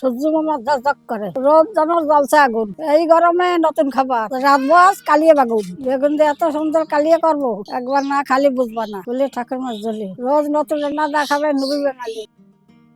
সূর্য মামা ঝকঝক করে। রোদ যেন জলছে আগুন। এই গরমে নতুন খাবার। রাত কালিয়ে বাগুন। বেগুন দিয়ে এত সুন্দর কালিয়ে করব, একবার না খালি বুঝবা না। বলে ঠাকুর মাছ জ্বলি রোজ নতুন রান্না দেখাবে নুবি বাঙালি।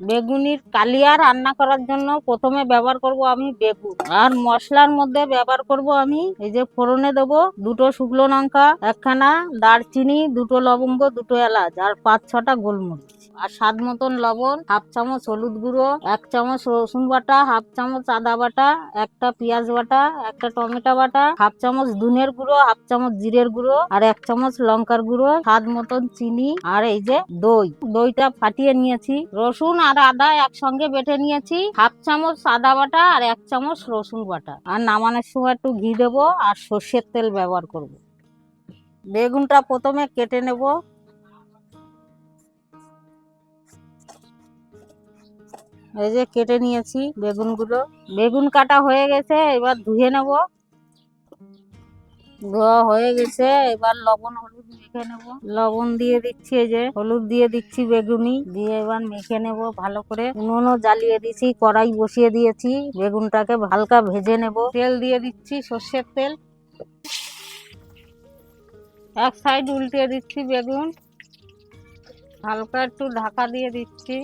বেগুনির কালিয়া রান্না করার জন্য প্রথমে ব্যবহার করব আমি বেগুন। আর মশলার মধ্যে ব্যবহার করব আমি এই যে ফোড়নে দেবো দুটো শুকনো লঙ্কা, একখানা দারচিনি, দুটো লবঙ্গ, দুটো এলাচ আর পাঁচ ছটা গোলমরিচ। আর স্বাদ মতন লবণ, হাফ চামচ হলুদ গুঁড়ো, এক চামচ রসুন বাটা, হাফ চামচ আদা বাটা, একটা পেঁয়াজ বাটা, একটা টমেটো বাটা, হাফ চামচ ধুনের গুঁড়ো, হাফ চামচ জিরের গুঁড়ো আর এক চামচ লঙ্কার গুঁড়ো, স্বাদ মতন চিনি আর এই যে দই। দইটা ফাটিয়ে নিয়েছি। রসুন আর আদা একসঙ্গে বেটে নিয়েছি। হাফ চামচ আদা বাটা আর এক চামচ রসুন বাটা। আর নামানোর সময় একটু ঘি দেবো আর সর্ষের তেল ব্যবহার করব। বেগুনটা প্রথমে কেটে নেব। এই যে কেটে নিয়েছি বেগুনগুলো। বেগুন কাটা হয়ে গেছে, এবার ধুয়ে নেব। ধোয়া হয়ে গেছে, এবার লবণ, হলুদ মেখে নেব। লবণ দিয়ে দিচ্ছি যে, হলুদ দিয়ে দিচ্ছি বেগুনি। দিয়ে এবার মেখে নেব ভালো করে। উনুনও জ্বালিয়ে দিয়েছি, কড়াই বসিয়ে দিয়েছি। বেগুনটাকে হালকা ভেজে নেব। তেল দিয়ে দিচ্ছি সর্ষের তেল। এক সাইড উল্টে দিচ্ছি বেগুন। হালকা একটু ঢাকা দিয়ে দিচ্ছি।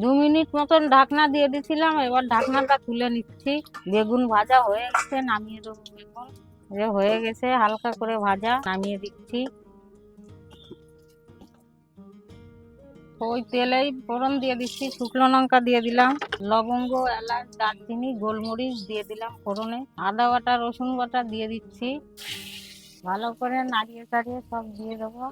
দু মিনিট মতন ঢাকনা দিয়ে দিছিলাম, এবার ঢাকনাটা তুলে নিচ্ছি। বেগুন ভাজা হয়ে গেছে, নামিয়ে দেবো বেগুন। হয়ে গেছে, হালকা করে ভাজা, নামিয়ে দিচ্ছি। ওই তেলেই ফোড়ন দিয়ে দিচ্ছি, শুকনো লঙ্কা দিয়ে দিলাম, লবঙ্গ, এলাচ, দারচিনি, গোলমরিচ দিয়ে দিলাম ফোড়নে, আদা বাটা, রসুন বাটা দিয়ে দিচ্ছি। ভালো করে নাড়িয়ে চাড়িয়ে সব দিয়ে দেবো।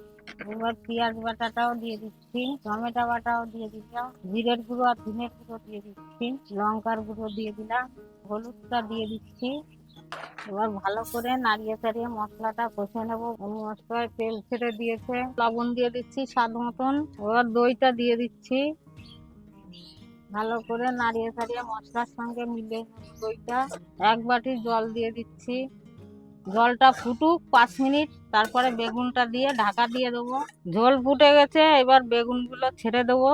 এবার পেঁয়াজ বাটাটাও দিয়ে দিচ্ছি, টমেটো বাটাও দিয়ে দিলাম, জিরের গুঁড়ো আর ধনের গুঁড়ো দিয়ে দিচ্ছি, লঙ্কার গুঁড়ো দিয়ে দিলাম, হলুদটা দিয়ে দিচ্ছি। এবার ভালো করে নাড়িয়ে চাড়িয়ে মশলাটা কষে নেব। মশলায় তেল ছেড়ে দিয়েছে। লবণ দিয়ে দিচ্ছি স্বাদ মতন। এবার দইটা দিয়ে দিচ্ছি। ভালো করে নাড়িয়ে চাড়িয়ে মশলার সঙ্গে নেব দইটা। এক বাটি জল দিয়ে দিচ্ছি। জলটা ফুটুক পাঁচ মিনিট। তারপরে বেগুনটা দিয়ে ঢাকা দিয়ে দেবো। ঝোল ফুটে গেছে। এবার বেগুনগুলো ছেড়ে দেবো।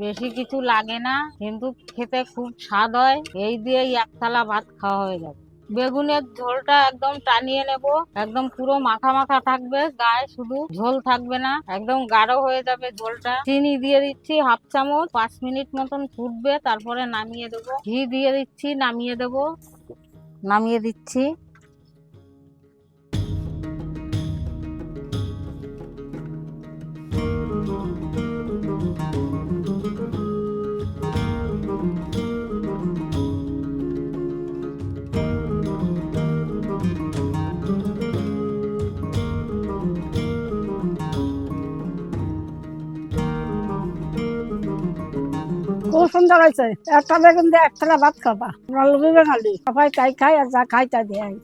বেশি কিছু লাগে না, কিন্তু খেতে খুব স্বাদ হয়। এই দিয়েই এক থালা ভাত খাওয়া হয়ে যাবে। বেগুনের ঝোলটা একদম টানিয়ে নেব। একদম পুরো মাখা মাখা থাকবে, গায়ে শুধু ঝোল থাকবে না, একদম গাঢ় হয়ে যাবে ঝোলটা। চিনি দিয়ে দিচ্ছি হাফ চামচ, পাঁচ মিনিট মতন ফুটবে, তারপরে নামিয়ে দেবো। ঘি দিয়ে দিচ্ছি, নামিয়ে দেবো। নামিয়ে দিচ্ছি। খুব সুন্দর হয়েছে। একটা বেগুন দিয়ে এক থালা ভাত খাবা। আমরা লুবি বেঙালি। সবাই তাই খাই আর যা খাই তাই দেয়।